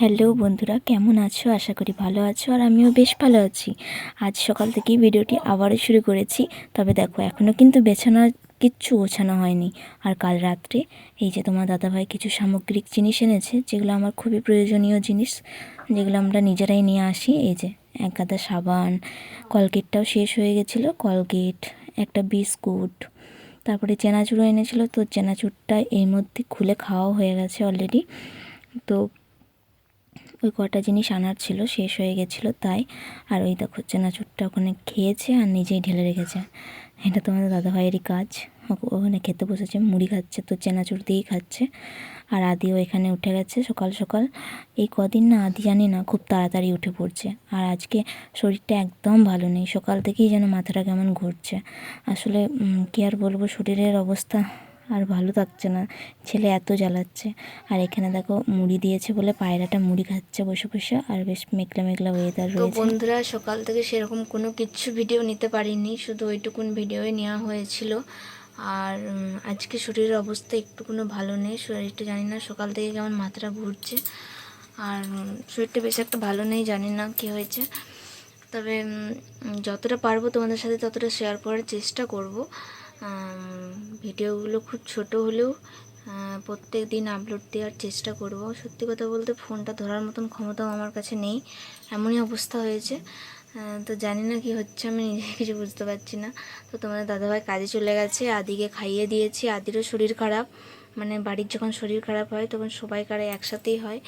Hello বন্ধুরা, কেমন আছো? আশা করি ভালো আছো আর আমিও বেশ ভালো আছি। আজ সকাল থেকেই ভিডিওটি আবারও শুরু করেছি, তবে দেখো এখনও কিন্তু বেছানো কিচ্ছু গোছানো হয়নি। আর কাল রাত্রে এই যে তোমার দাদাভাই কিছু সামগ্রিক জিনিস এনেছে, যেগুলো আমার খুবই প্রয়োজনীয় জিনিস, যেগুলো আমরা নিজেরাই নিয়ে আসি। এই যে এক গাদা সাবান, কলগেটটাও শেষ হয়ে গেছিল, কলগেট, একটা বিস্কুট, তারপরে চেনাচুরও এনেছিল। তো চেনাচুরটা এর মধ্যে খুলে খাওয়াও হয়ে গেছে অলরেডি। তো ওই কটা জিনিস আনার ছিল, শেষ হয়ে গেছিল তাই। আর ওই দেখো চেনাচুরটা ওখানে খেয়েছে আর নিজেই ঢেলে রেখেছে। এটা তোমাদের দাদাভাইয়েরই কাজ। ওখানে খেতে বসেছে, মুড়ি খাচ্ছে তো চেনাচুর দিয়েই খাচ্ছে। আর আদিও এখানে উঠে গেছে সকাল সকাল। এই কদিন না আদি জানি না খুব তাড়াতাড়ি উঠে পড়ছে। আর আজকে শরীরটা একদম ভালো নেই। সকাল থেকেই যেন মাথাটা কেমন ঘুরছে। আসলে কি আর বলব, শরীরের অবস্থা আর ভালো থাকছে না। ছেলে এত জ্বালাচ্ছে। আর এখানে দেখো মুড়ি দিয়েছে বলে পায়রাটা মুড়ি খাচ্ছে বসে বসে। আর বেশ মেঘলা মেঘলা ওয়েদার রয়েছে। বন্ধুরা সকাল থেকে সেরকম কোনো কিচ্ছু ভিডিও নিতে পারিনি। শুধু ওইটুকুন ভিডিওই নেওয়া হয়েছিল। আর আজকে শরীরের অবস্থা একটুকুনো ভালো নেই। শরীরটা জানি না সকাল থেকে কেমন মাথাটা ঘুরছে আর শরীরটা বেশ একটা ভালো নেই জানি না কি হয়েছে। তবে যতটা পারব তোমাদের সাথে ততটা শেয়ার করার চেষ্টা করব। ভিডিওগুলো খুব ছোট হলেও প্রত্যেক দিন আপলোড দেওয়ার চেষ্টা করব। সত্যি কথা বলতে ফোনটা ধরার মতন ক্ষমতাও আমার কাছে নেই, এমনই অবস্থা হয়েছে। তো জানি না কি হচ্ছে, আমি নিজে কিছু বুঝতে পারছি না। তো তোমাদের দাদাভাই কাজে চলে গেছে, আদিকে খাইয়ে দিয়েছি। আদিরও শরীর খারাপ মানে বাড়ির যখন শরীর খারাপ হয়, তখন সবাই কারে একসাথেই হয়।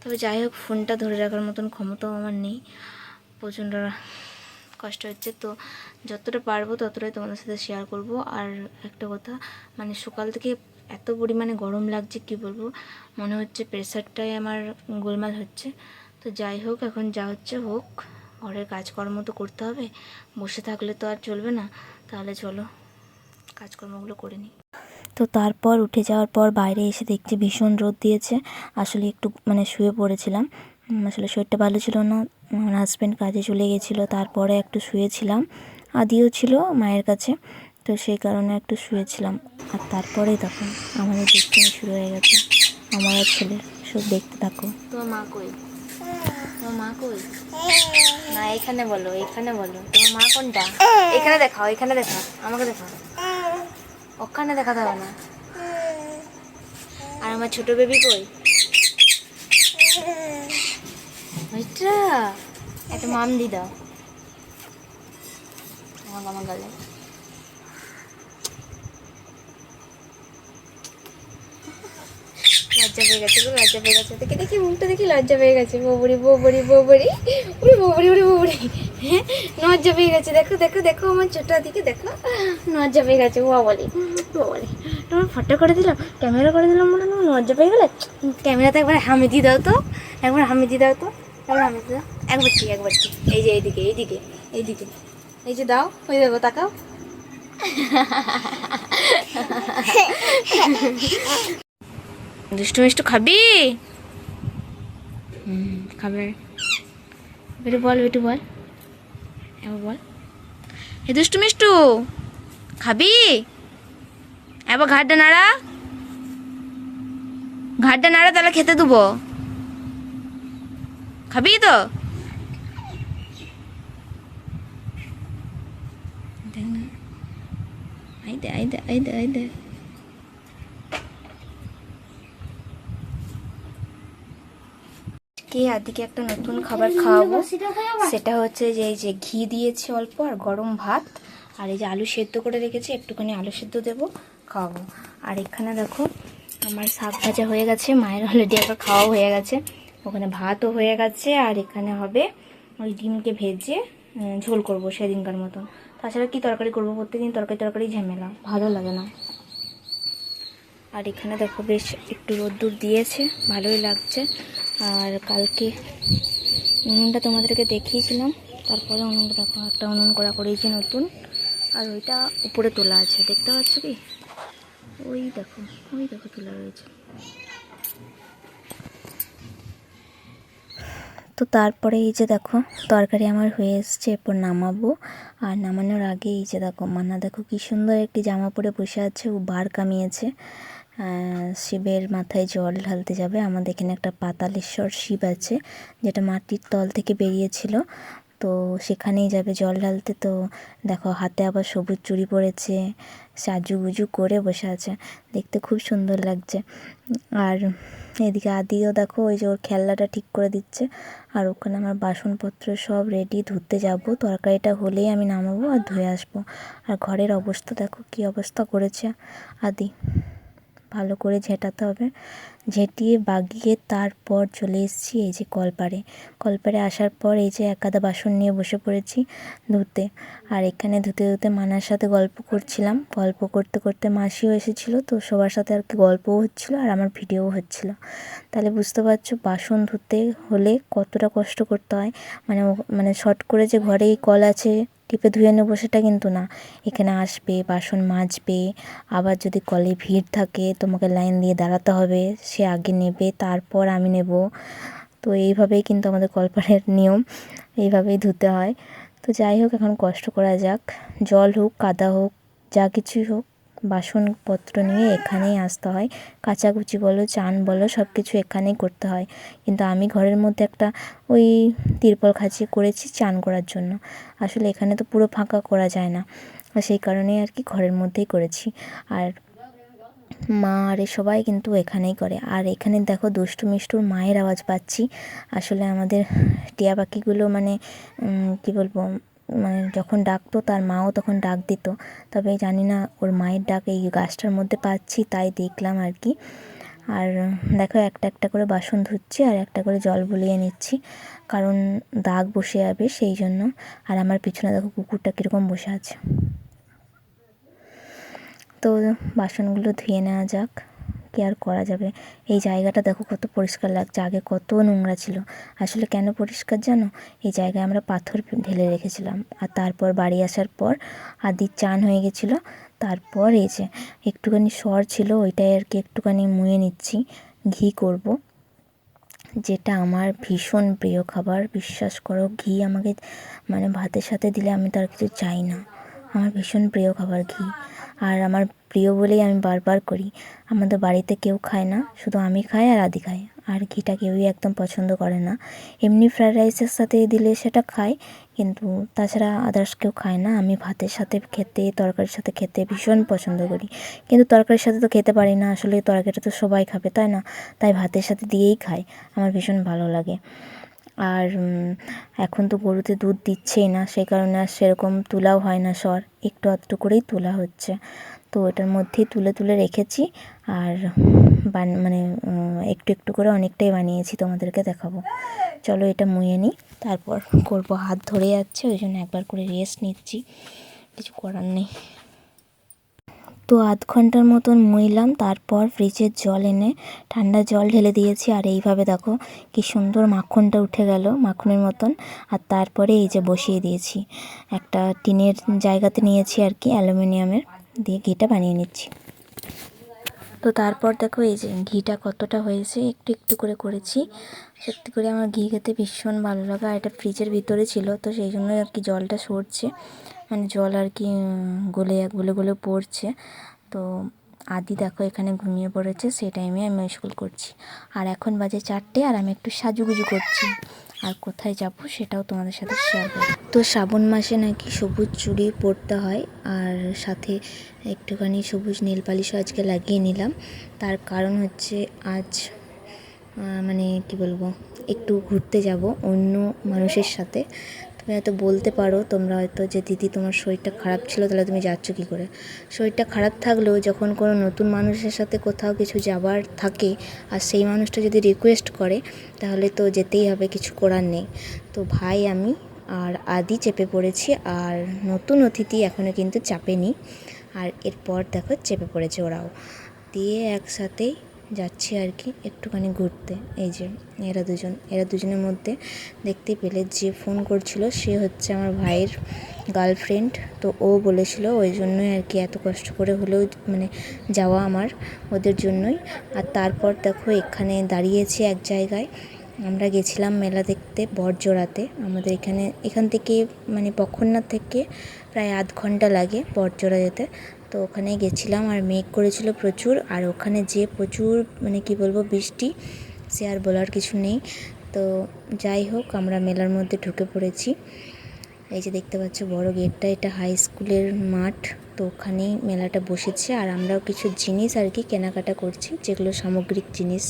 তবে যাই হোক, ফোনটা ধরে রাখার মতন ক্ষমতাও আমার নেই। প্রচণ্ড কষ্ট হচ্ছে, তো যতটা পারব ততটাই তোমাদের সাথে শেয়ার করব। আর একটা কথা মানে সকাল থেকে এত পরিমাণে গরম লাগছে, কি বলব? মনে হচ্ছে প্রেশারটাই আমার গোলমাল হচ্ছে। তো যাই হোক, এখন যা হচ্ছে হোক, ঘরের কাজকর্ম তো করতে হবে, বসে থাকলে তো আর চলবে না। তাহলে চলো, কাজকর্মগুলো করে নিই। তো তারপর উঠে যাওয়ার পর বাইরে এসে দেখছি ভীষণ রোদ দিয়েছে, আসলে একটু মানে শুয়ে পড়েছিলাম। আসলে শরীরটা ভালো ছিল না। আমার হাজব্যান্ড কাজে চলে গেছিল তারপরে একটু শুয়েছিলাম। আদিও ছিল মায়ের কাছে তো সেই কারণে একটু শুয়েছিলাম। আর তারপরেই তখন আমাদের দুষ্টুমি শুরু হয়ে গেছে। আমার আর ছেলের সব দেখতে থাকো। তোমার মা কই? তোমার মা কই? না এখানে বলো এখানে বলো। তোমার মা কোনটা? এখানে দেখাও এখানে দেখাও আমাকে দেখাও। ওখানে দেখাতে হবে না। আর আমার ছোট বেবি কই? একটা মাম দি দাও। আমার আমার গালে। লজ্জা পেয়ে গেছে লজ্জা পেয়ে গেছে। দেখে, দেখি, মুখটা দেখি, লজ্জা পেয়ে গেছে। হ্যাঁ গেছে। দেখো দেখো দেখো আমার ছোট দিকে, দেখো। লজ্জা পেয়ে গেছে। ও বলি বলি। তোমার ফটো করে দিলাম ক্যামেরা করে দিলাম মনে লজ্জা পেয়ে গেলে? ক্যামেরাতে একবার হামি দাও তো। একবার হামি দিয়ে দাও তো। একবার ঠিক একবার ঠিক। এই যে এইদিকে এইদিকে এইদিকে। এই যে দাও, ওই দেখো, তাকাও। দুষ্টু মিষ্টু খাবি? হুম, খাবে। বেটু বল বেটু বল। এবার বল। এ দুষ্টু মিষ্টু, খাবি? এবার ঘাটটা নাড়া। ঘাটটা নাড়া, তাহলে খেতে দেবো। খাবি তো? আদিকে একটা নতুন খাবার খাওয়াবো। সেটা হচ্ছে যে, এই যে ঘি দিয়েছি অল্প আর গরম ভাত। আর এই যে আলু সেদ্ধ করে রেখেছি, একটুখানি আলু সেদ্ধ দেবো, খাওয়াবো। আর এখানে দেখো, আমার শাক ভাজা হয়ে গেছে, মায়ের অলরেডি একবার খাওয়া হয়ে গেছে। ওখানে ভাতও হয়ে গেছে, আর এখানে হবে ওই ডিমকে ভেজে ঝোল করব সেদিনকার মতন তাছাড়া কি তরকারি করব? প্রত্যেকদিন তরকারি তরকারি ঝামেলা, ভালো লাগে না। আর এখানে দেখো বেশ একটু রোদ্দুর দিয়েছে, ভালোই লাগছে। আর কালকে উনুনটা তোমাদেরকে দেখিয়েছিলাম, তারপরে উনুনটা দেখো একটা উনুন করা করেছি নতুন, আর ওইটা উপরে তোলা আছে, দেখতে পাচ্ছ কি? ওই দেখো ওই দেখো তোলা রয়েছে। তো তারপরে এই যে দেখো, তরকারি আমার হয়ে এসছে, এরপর নামাবো। আর নামানোর আগে এই যে দেখো, মান্না দেখো কি সুন্দর একটি জামা পরে বসে আছে, ও বার কামিয়েছে। শিবের মাথায় জল ঢালতে যাবে। আমাদের এখানে একটা পাতালেশ্বর শিব আছে, যেটা মাটির তল থেকে বেরিয়েছিল। তো সেখানেই যাবে জল ঢালতে। তো দেখো, হাতে আবার সবুজ চুড়ি পরেছে, সাজুগুজু করে বসে আছে। দেখতে খুব সুন্দর লাগছে। আর এদিকে আদিও দেখো, ওই যে ওর খেলনাটা ঠিক করে দিচ্ছে। আর ওখানে আমার বাসনপত্র সব রেডি ধুতে যাব। তরকারিটা হলেই আমি নামাবো আর ধুয়ে আসব। আর ঘরের অবস্থা দেখো, কী অবস্থা করেছে। আদি। ভালো করে ঝেঁটাতে হবে। ঝেঁটিয়ে বাগিয়ে তারপর চলে এসেছি এই যে কলপাড়ে। কলপাড়ে আসার পর এই যে একাদা বাসন নিয়ে বসে পড়েছি ধুতে। আর এখানে ধুতে ধুতে মানার সাথে গল্প করছিলাম। গল্প করতে করতে মাসিও এসেছিল, তো সবার সাথে আর কি গল্পও হচ্ছিল আর আমার ভিডিও হচ্ছিল। তাহলে বুঝতে পারছ, বাসন ধুতে হলে কতটা কষ্ট করতে হয়। মানে মানে শর্ট করে যে ঘরেই কল আছে টিপে ধুয়ে নেব সেটা কিন্তু না। এখানে আসবে, বাসন মাজবে, আবার যদি কলে ভিড় থাকে তোমাকে লাইন দিয়ে দাঁড়াতে হবে, সে আগে নেবে, তারপর আমি নেব। তো এইভাবেই কিন্তু আমাদের কলপাড়ের নিয়ম, এইভাবেই ধুতে হয়। তো যাই হোক, এখন কষ্ট করা যাক। জল হোক, কাদা হোক, যা কিছুই হোক। বাসনপত্র নিয়ে এখানেই আসতে হয়। কাচাকুচি বলো, চান বলো সব কিছু এখানেই করতে হয়। কিন্তু আমি ঘরের মধ্যে একটা ওই তিরপল খাঁচিয়ে করেছি চান করার জন্য। আসলে এখানে তো পুরো ফাঁকা করা যায় না। সেই কারণেই আর কি ঘরের মধ্যেই করেছি। আর মা আর সবাই কিন্তু এখানেই করে। আর এখানে দেখো দুষ্টু মিষ্টুর মায়ের আওয়াজ পাচ্ছি। আসলে আমাদের টিয়া পাখিগুলো মানে কী বলব মানে যখন ডাকতো তার মাও তখন ডাক দিত। তবে জানি না ওর মায়ের ডাক এই গাছটার মধ্যে পাচ্ছি, তাই দেখলাম আর কি। আর দেখো একটা একটা করে বাসন ধুচ্ছি আর একটা করে জল বুলিয়ে নিচ্ছি। কারণ দাগ বসে যাবে সেই জন্য। আর আমার পিছনে দেখো কুকুরটা কীরকম বসে আছে। তো বাসনগুলো ধুয়ে নেওয়া যাক। কি আর করা যাবে? এই জায়গাটা দেখো কত পরিষ্কার লাগছে, আগে কত নোংরা ছিল। আসলে কেন পরিষ্কার জানো? এই জায়গায় আমরা পাথর ঢেলে রেখেছিলাম। আর তারপর বাড়ি আসার পর আদির চান হয়ে গেছিল। তারপর এই যে একটুখানি সর ছিল, ওইটাই আর কি একটুখানি মুয়ে নিচ্ছি, ঘি করব। যেটা আমার ভীষণ প্রিয় খাবার, বিশ্বাস করো, ঘি আমাকে মানে ভাতের সাথে দিলে আমি তার কিছু চাই না। আমার ভীষণ প্রিয় খাবার ঘি। আর আমার প্রিয় বলেই আমি বারবার করি, আমাদের বাড়িতে কেউ খায় না, শুধু আমি খাই আর আদি খাই আর ঘিটা কেউই একদম পছন্দ করে না। এমনি ফ্রায়েড রাইসের সাথে দিলে সেটা খায়, কিন্তু তাছাড়া আদার্স কেউ খায় না। আমি ভাতের সাথে খেতে, তরকারির সাথে খেতে ভীষণ পছন্দ করি। কিন্তু তরকারির সাথে তো খেতে পারি না, আসলে তরকারিটা তো সবাই খাবে, তাই না? তাই ভাতের সাথে দিয়েই খাই আমার ভীষণ ভালো লাগে। আর এখন তো গরুতে দুধ দিচ্ছেই না সেই কারণে আর সেরকম তোলাও হয় না সর। একটু আধটু করেই তোলা হচ্ছে। তো ওটার মধ্যেই তুলে তুলে রেখেছি আর বান মানে একটু একটু করে অনেকটাই বানিয়েছি, তোমাদেরকে দেখাবো। চলো এটা মুয়ে নিই, তারপর করব হাত ধরে যাচ্ছে, ওই জন্য একবার করে রেস্ট নিচ্ছি। কিছু করার নেই। তো আধ ঘণ্টার মতন মইলাম, তারপর ফ্রিজের জল এনে ঠান্ডা জল ঢেলে দিয়েছি। আর এইভাবে দেখো কি সুন্দর মাখনটা উঠে গেল, মাখনের মতন। আর তারপরে এই যে বসিয়ে দিয়েছি। একটা টিনের জায়গাতে নিয়েছি আর কি, অ্যালুমিনিয়ামের। দিয়ে ঘিটা বানিয়ে নিচ্ছি। তো তারপর দেখো এই যে ঘিটা কতটা হয়েছে, একটু একটু করে করেছি। সত্যি করে আমার ঘি খেতে ভীষণ ভালো লাগে। আর এটা ফ্রিজের ভিতরে ছিল, তো সেই জন্য আর কি জলটা সরছে। মানে জল আর কি গলে গলে গলে পড়ছে। তো আদি দেখো এখানে ঘুমিয়ে পড়েছে, সেই টাইমে আমি স্কুল করছি। আর এখন বাজে চারটে আর আমি একটু সাজুগুজু করছি। আর কোথায় যাব সেটাও তোমাদের সাথে শেয়ার করব। তো শ্রাবণ মাসে নাকি সবুজ চুড়ি পরতে হয়, আর সাথে একটুখানি সবুজ নীল পালিশও আজকে লাগিয়ে নিলাম। তার কারণ হচ্ছে আজ মানে কি বলব, একটু ঘুরতে যাব অন্য মানুষের সাথে। তুমি হয়তো বলতে পারো, তোমরা হয়তো যে, দিদি, তোমার শরীরটা খারাপ ছিল, তাহলে তুমি যাচ্ছ কী করে? শরীরটা খারাপ থাকলেও যখন কোনো নতুন মানুষের সাথে কোথাও কিছু যাবার থাকে, আর সেই মানুষটা যদি রিকোয়েস্ট করে, তাহলে তো যেতেই হবে, কিছু করার নেই। তো ভাই আমি আর আদি চেপে পড়েছি, আর নতুন অতিথি এখনও কিন্তু চাপেনি। আর এরপর দেখো, চেপে পড়েছে ওরাও। দিয়ে একসাথেই যাচ্ছি আর কি একটুখানি ঘুরতে। এই যে, এরা দুজন, এরা দুজনের মধ্যে দেখতে পেলে যে ফোন করছিল সে হচ্ছে আমার ভাইয়ের গার্লফ্রেন্ড তো ও বলেছিল ওই জন্যই আর কি এত কষ্ট করে হলেও মানে যাওয়া আমার, ওদের জন্যই। আর তারপর দেখো এখানে দাঁড়িয়েছি এক জায়গায়। আমরা গেছিলাম মেলা দেখতে বড়জোড়াতে আমাদের এখানে, এখান থেকে মানে পক্ষণনাথ থেকে প্রায় আধ ঘণ্টা লাগে বড়জোড়া যেতে। তো ওখানে গেছিলাম আর মেঘ করেছিল প্রচুর, আর ওখানে যে প্রচুর মানে কি বলব বৃষ্টি, সে আর বলার কিছু নেই। তো যাই হোক, আমরা মেলার মধ্যে ঢুকে পড়েছি। এই যে দেখতে পাচ্ছ, বড় গেটটা, এটা হাই স্কুলের মাঠ। তো ওখানেই মেলাটা বসেছে, আর আমরাও কিছু জিনিস আর কি কেনাকাটা করছি, যেগুলো সামগ্রিক জিনিস।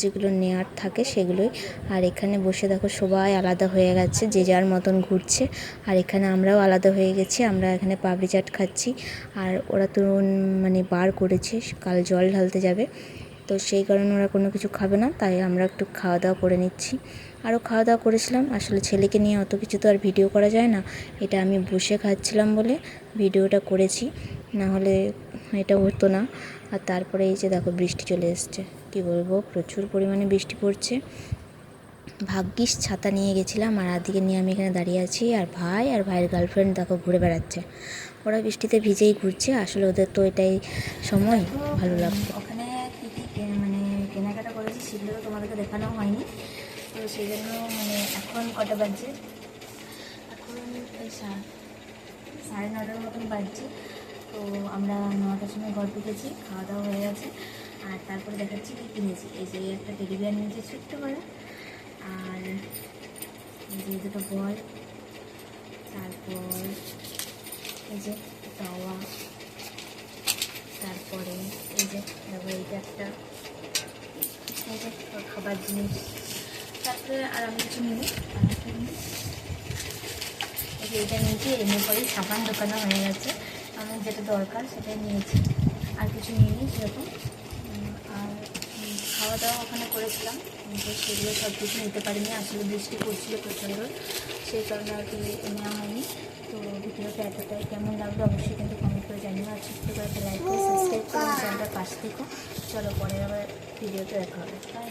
যেগুলো নেয়ার থাকে সেগুলোই। আর এখানে বসে দেখো সবাই আলাদা হয়ে গেছে, যে যার মতন ঘুরছে। আর এখানে আমরাও আলাদা হয়ে গেছি, আমরা এখানে পাপড়ি চাট খাচ্ছি। আর ওরা তো মানে বার করেছে, কাল জল ঢালতে যাবে। তো সেই কারণে ওরা কোনো কিছু খাবে না, তাই আমরা একটু খাওয়া দাওয়া করে নিচ্ছি। আরও খাওয়া দাওয়া করেছিলাম, আসলে ছেলেকে নিয়ে অত কিছু তো আর ভিডিও করা যায় না। এটা আমি বসে খাচ্ছিলাম বলে ভিডিওটা করেছি, না হলে এটা হতো না। আর তারপরে এই যে দেখো বৃষ্টি চলে এসছে। কি বলব, প্রচুর পরিমাণে বৃষ্টি পড়ছে। ভাগ্যিস ছাতা নিয়ে গেছিলাম আর আদিকে নিয়ে আমি এখানে দাঁড়িয়ে আছি আর ভাই আর ভাইয়ের গার্লফ্রেন্ড দেখো ঘুরে বেড়াচ্ছে। ওরা বৃষ্টিতে ভিজেই ঘুরছে, আসলে ওদের তো এটাই সময়, ভালো লাগবে। ওখানে মানে কেনাকাটা করেছি সেগুলো তোমাদেরকে দেখানো হয়নি। তো সেই জন্য মানে এখন কটা বাজছে? এখন সাড়ে নটার মতন বাজছে। তো আমরা নটার সময় ঘর ঢুকেছি, খাওয়া দাওয়া হয়ে গেছে। আর তারপরে দেখাচ্ছি কী কিনেছি। এই যে একটা টেডি বিয়ার নিয়েছি করে। আর এই যে দুটো বল। তারপর এই যে তাওয়া। তারপরে এই যে তারপরে এইটা একটা এই যে খাবার জিনিস। তারপরে আর আমি কিছু নিই। নিই? এই যে এটা নিয়েছি এমনি পরেই সাবান দোকানও হয়ে গেছে। আমার যেটা দরকার সেটাই নিয়েছি। আর কিছু সেরকম। উম, আর উম, খাওয়া দাওয়া ওখানে করেছিলাম। কিন্তু সেগুলো সব কিছু নিতে পারিনি। আসলে বৃষ্টি পড়ছিল প্রচণ্ড, সেই কারণে আর কি নেওয়া হয়নি। তো ভিডিওটা এতটাই কেমন লাগল অবশ্যই কিন্তু কমেন্ট করে জানিও। আর ছোট্ট করে একটা লাইক করে সাবস্ক্রাইব করে, চ্যানেলটা পাশ থেকো। চলো পরে আবার ভিডিওতে দেখা হবে। বাই